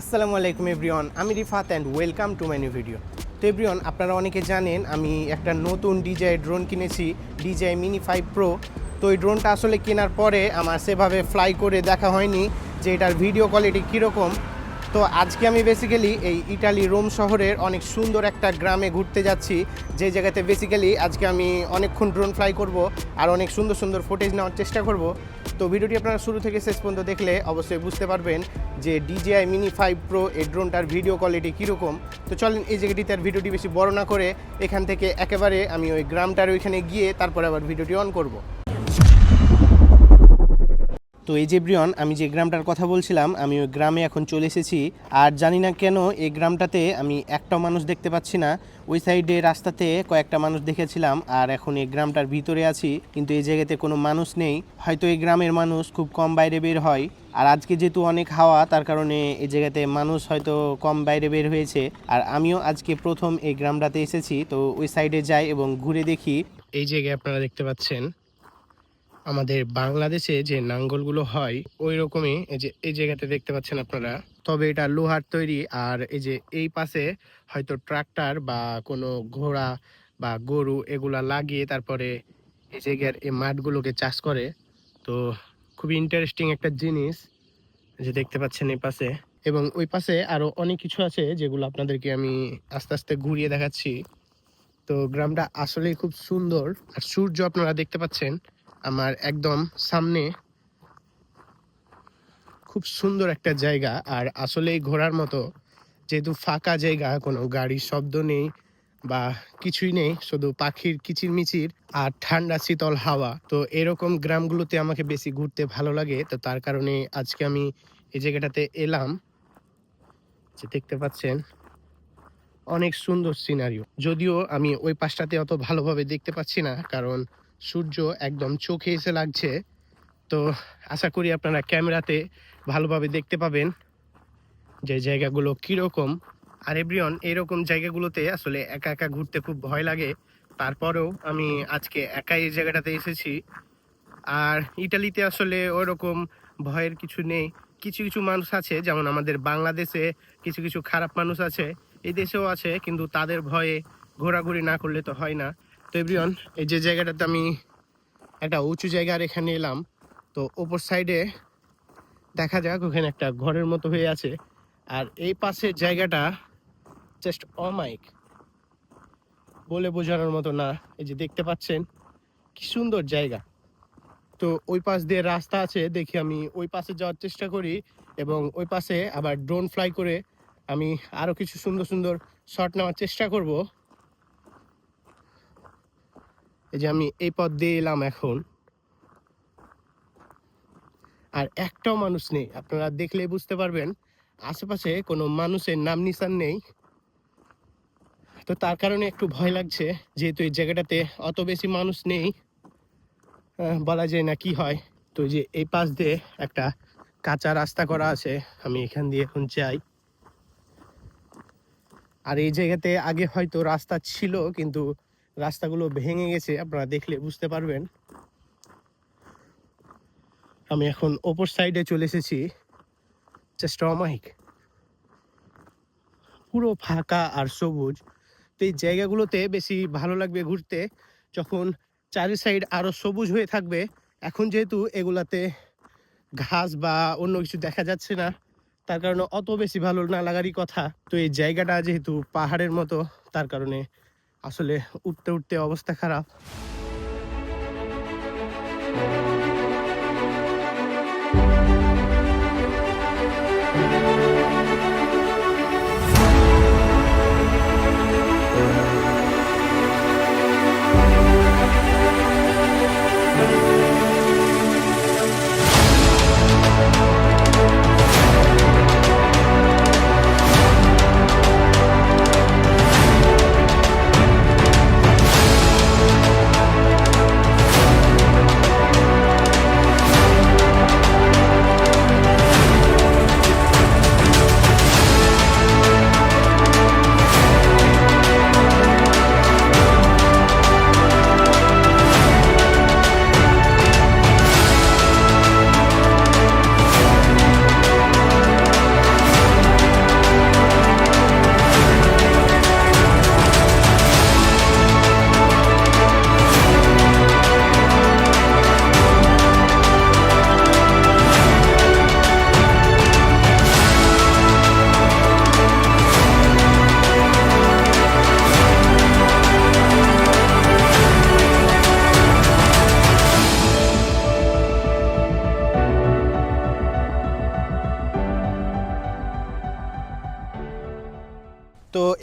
আসসালামু আলাইকুম এভরিওয়ান, আমি Rifat and welcome to my new video তো এভরিওয়ান, আপনারা অনেকে জানেন, আমি একটা নতুন ডিজাই ড্রোন কিনেছি ডিজাই মিনি ফাইভ প্রো তো এই ড্রোনটা আসলে কেনার পরে আমার সেভাবে ফ্লাই করে দেখা হয়নি যে এটার ভিডিও কোয়ালিটি কীরকম। তো আজকে আমি বেসিক্যালি এই ইটালি রোম শহরের অনেক সুন্দর একটা গ্রামে ঘুরতে যাচ্ছি, যে জায়গাতে বেসিক্যালি আজকে আমি অনেকক্ষণ ড্রোন ফ্লাই করব আর অনেক সুন্দর সুন্দর ফুটেজ নেওয়ার চেষ্টা করব। তো ভিডিওটি আপনারা শুরু থেকে শেষ পর্যন্ত দেখলে অবশ্যই বুঝতে পারবেন যে ডিজিআই মিনি ফাইভ প্রো এই ড্রোনটার ভিডিও কোয়ালিটি কীরকম। তো চলেন এই জায়গাটিতে আর ভিডিওটি বেশি বড় না করে এখান থেকে একেবারে আমি ওই গ্রামটার ওইখানে গিয়ে তারপরে আবার ভিডিওটি অন করব। তো এই যে ব্রিয়ন, আমি যে গ্রামটার কথা বলছিলাম, আমি ওই গ্রামে এখন চলে এসেছি। আর জানি না কেন এই গ্রামটাতে আমি একটাও মানুষ দেখতে পাচ্ছি না। ওই সাইডে রাস্তাতে কয়েকটা মানুষ দেখেছিলাম, আর এখন এই গ্রামটার ভিতরে আছি। কিন্তু এই জায়গাতে কোনো মানুষ নেই। হয়তো এই গ্রামের মানুষ খুব কম বাইরে বের হয়। আর আজকে যেহেতু অনেক হাওয়া, তার কারণে এই জায়গাতে মানুষ হয়তো কম বাইরে বের হয়েছে। আর আমিও আজকে প্রথম এই গ্রামটাতে এসেছি। তো ওই সাইডে যাই এবং ঘুরে দেখি। এই জায়গায় আপনারা দেখতে পাচ্ছেন আমাদের বাংলাদেশে যে নাঙ্গলগুলো হয় ওই রকমই এই যে, এই জায়গাতে দেখতে পাচ্ছেন আপনারা। তবে এটা লোহার তৈরি আর এই যে, এই পাশে হয়তো ট্রাক্টর বা কোনো ঘোড়া বা গরু এগুলা লাগিয়ে তারপরে এই জায়গার এই মাঠগুলোকে চাষ করে। তো খুবই ইন্টারেস্টিং একটা জিনিস যে দেখতে পাচ্ছেন এই পাশে। এবং ওই পাশে আরও অনেক কিছু আছে যেগুলো আপনাদেরকে আমি আস্তে আস্তে ঘুরিয়ে দেখাচ্ছি। তো গ্রামটা আসলেই খুব সুন্দর। আর সূর্য আপনারা দেখতে পাচ্ছেন। আমার একদম সামনে খুব সুন্দর একটা জায়গা। আর আসলেই ঘোরার মতো যেহেতু ফাঁকা জায়গা, কোনো গাড়ির শব্দ নেই বা কিছুই নেই, শুধু পাখির কিচিরমিচির আর ঠান্ডা শীতল হাওয়া। তো এরকম গ্রামগুলোতে আমাকে বেশি ঘুরতে ভালো লাগে। তো তার কারণে আজকে আমি এই জায়গাটাতে এলাম। যে দেখতে পাচ্ছেন, অনেক সুন্দর সিনারিও যদিও আমি ওই পাশটাতে অত ভালোভাবে দেখতে পাচ্ছি না, কারণ সূর্য একদম চোখে এসে লাগছে। তো আশা করি আপনারা ক্যামেরাতে ভালোভাবে দেখতে পাবেন যে জায়গাগুলো কীরকম। আর এভরিওয়ান, এরকম জায়গাগুলোতে আসলে একা একা ঘুরতে খুব ভয় লাগে। তারপরেও আমি আজকে একাই এই জায়গাটাতে এসেছি। আর ইটালিতে আসলে ওরকম ভয়ের কিছু নেই। কিছু কিছু মানুষ আছে, যেমন আমাদের বাংলাদেশে কিছু কিছু খারাপ মানুষ আছে। এই দেশেও আছে, কিন্তু তাদের ভয়ে ঘোরাঘুরি না করলে তো হয় না। তো এভরিওয়ান, এই যে জায়গাটাতে আমি একটা উঁচু জায়গার এখানে এলাম, তো ওপর সাইডে দেখা যাক, ওখানে একটা ঘরের মতো হয়ে আছে। আর এই পাশের জায়গাটা জাস্ট অমাইক বলে বোঝানোর মতো না, এই যে দেখতে পাচ্ছেন, কি সুন্দর জায়গা। তো ওই পাশ দিয়ে রাস্তা আছে, দেখি আমি ওই পাশে যাওয়ার চেষ্টা করি, এবং ওই পাশে আবার ড্রোন ফ্লাই করে আমি আরও কিছু সুন্দর সুন্দর শট নেওয়ার চেষ্টা করব। এই যে আমি এই পথ দিয়ে এলাম এখন। আর একটাও মানুষ নেই, আপনারা দেখলে বুঝতে পারবেন, আশেপাশে কোনো মানুষের নাম নিশান নেই। তো তার কারণে একটু ভয় লাগছে, যেহেতু এই জায়গাটাতে অত বেশি মানুষ নেই। বলা যায় না কি হয়। তো যে এই পাশ দিয়ে একটা কাঁচা রাস্তা করা আছে, আমি এখান দিয়ে এখন যাই। আর এই জায়গাতে আগে হয়তো রাস্তা ছিল, কিন্তু রাস্তাগুলো ভেঙে গেছে, আপনারা দেখলে বুঝতে পারবেন। আমি এখন ওপর সাইডে চলে এসেছি জাস্ট অমাইক পুরো ফাঁকা আর সবুজ। তো এই জায়গাগুলোতে বেশি ভালো লাগবে ঘুরতে, যখন চারি সাইড আরও সবুজ হয়ে থাকবে। এখন যেহেতু এগুলাতে ঘাস বা অন্য কিছু দেখা যাচ্ছে না, তার কারণে অত বেশি ভালো না লাগারই কথা। তো এই জায়গাটা যেহেতু পাহাড়ের মতো, তার কারণে আসলে উঠতে উঠতে অবস্থা খারাপ।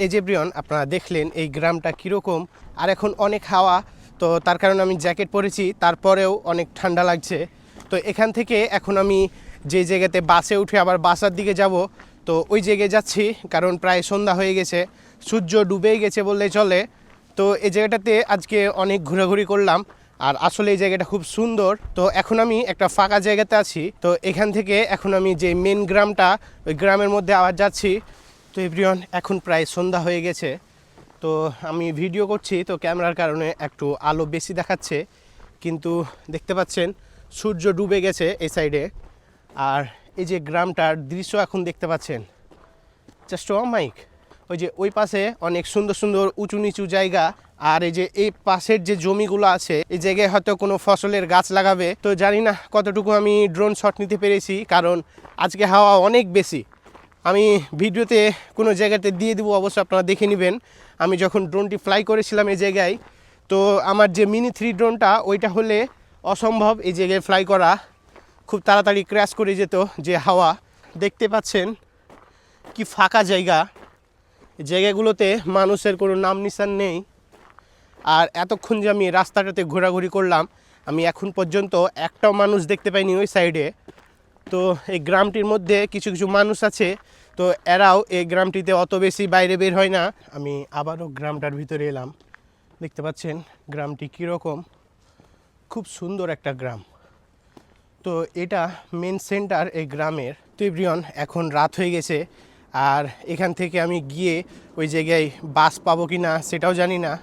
তো এই যে ব্রিয়ন আপনারা দেখলেন এই গ্রামটা কীরকম। আর এখন অনেক হাওয়া, তো তার কারণে আমি জ্যাকেট পরেছি, তারপরেও অনেক ঠান্ডা লাগছে। তো এখান থেকে এখন আমি যে জায়গাতে বাসে উঠে আবার বাসার দিকে যাব, তো ওই জায়গায় যাচ্ছি, কারণ প্রায় সন্ধ্যা হয়ে গেছে, সূর্য ডুবেই গেছে বললে চলে। তো এই জায়গাটাতে আজকে অনেক ঘোরাঘুরি করলাম, আর আসলে এই জায়গাটা খুব সুন্দর। তো এখন আমি একটা ফাঁকা জায়গাতে আছি, তো এখান থেকে এখন আমি যে মেন গ্রামটা, ওই গ্রামের মধ্যে আবার যাচ্ছি। তো এভরিওয়ান, এখন প্রায় সন্ধ্যা হয়ে গেছে। তো আমি ভিডিও করছি, তো ক্যামেরার কারণে একটু আলো বেশি দেখাচ্ছে। কিন্তু দেখতে পাচ্ছেন, সূর্য ডুবে গেছে এই সাইডে। আর এই যে গ্রামটার দৃশ্য এখন দেখতে পাচ্ছেন জাস্ট মাইক ওই যে ওই পাশে অনেক সুন্দর সুন্দর উঁচু নিচু জায়গা, আর এই যে এই পাশের যে জমিগুলো আছে, এই জায়গায় হয়তো কোনো ফসলের গাছ লাগাবে। তো জানি না কতটুকু আমি ড্রোন শট নিতে পেরেছি, কারণ আজকে হাওয়া অনেক বেশি। আমি ভিডিওতে কোনো জায়গাতে দিয়ে দেবো, অবশ্য আপনারা দেখে নেবেন। আমি যখন ড্রোনটি ফ্লাই করেছিলাম এই জায়গায়, তো আমার যে মিনি থ্রি ড্রোনটা, ওইটা হলে অসম্ভব এই জায়গায় ফ্লাই করা। খুব তাড়াতাড়ি ক্র্যাশ করে যেত যে হাওয়া। দেখতে পাচ্ছেন কি ফাঁকা জায়গা। জায়গাগুলোতে মানুষের কোনো নাম নিশান নেই। আর এতক্ষণ যে আমি রাস্তাটাতে ঘোরাঘুরি করলাম, আমি এখন পর্যন্ত একটাও মানুষ দেখতে পাইনি ওই সাইডে তো এই গ্রামটির মধ্যে কিছু কিছু মানুষ আছে, তো এরাও এই গ্রামটিতে অত বেশি বাইরে বের হয় না। আমি আবারও গ্রামটার ভিতরে এলাম। দেখতে পাচ্ছেন গ্রামটি কীরকম? খুব সুন্দর একটা গ্রাম। তো এটা মেন সেন্টার এই গ্রামের। তো এখন রাত হয়ে গেছে। আর এখান থেকে আমি গিয়ে ওই জায়গায় বাস পাবো কি না সেটাও জানি না।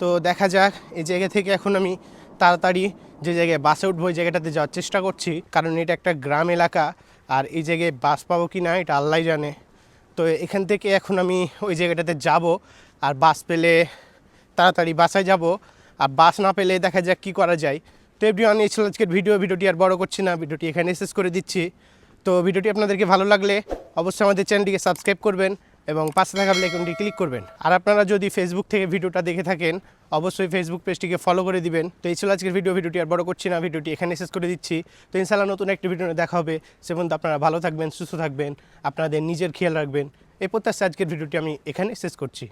তো দেখা যাক, এই জায়গা থেকে এখন আমি তাড়াতাড়ি যে জায়গায় বাসে উঠবো, ওই জায়গাটাতে যাওয়ার চেষ্টা করছি। কারণ এটা একটা গ্রাম এলাকা, আর এই জায়গায় বাস পাবো কি না, এটা আল্লাহ জানে। তো এখান থেকে এখন আমি ওই জায়গাটাতে যাব, আর বাস পেলে তাড়াতাড়ি বাসায় যাব। আর বাস না পেলে দেখা যাক কী করা যায়। তো এভরিওয়ান এই ছিল আজকের ভিডিও ভিডিওটি আর বড় করছি না, ভিডিওটি এখানে শেষ করে দিচ্ছি। তো ভিডিওটি আপনাদেরকে ভালো লাগলে অবশ্যই আমাদের চ্যানেলটিকে সাবস্ক্রাইব করবেন। এবং পাশে থাকা এখানটি ক্লিক করবেন। আর আপনারা যদি ফেসবুক থেকে ভিডিওটা দেখে থাকেন, অবশ্যই ফেসবুক পেজটিকে ফলো করে দিবেন। তো এই ছিল আজকের ভিডিও ভিডিওটি আর বড় করছি না, ভিডিওটি এখানে শেষ করে দিচ্ছি। তো ইনশাল্লাহ নতুন একটি ভিডিও দেখা হবে। সে পর্যন্ত আপনারা ভালো থাকবেন, সুস্থ থাকবেন, আপনাদের নিজের খেয়াল রাখবেন। এই প্রত্যাশা আজকের ভিডিওটি আমি এখানে শেষ করছি।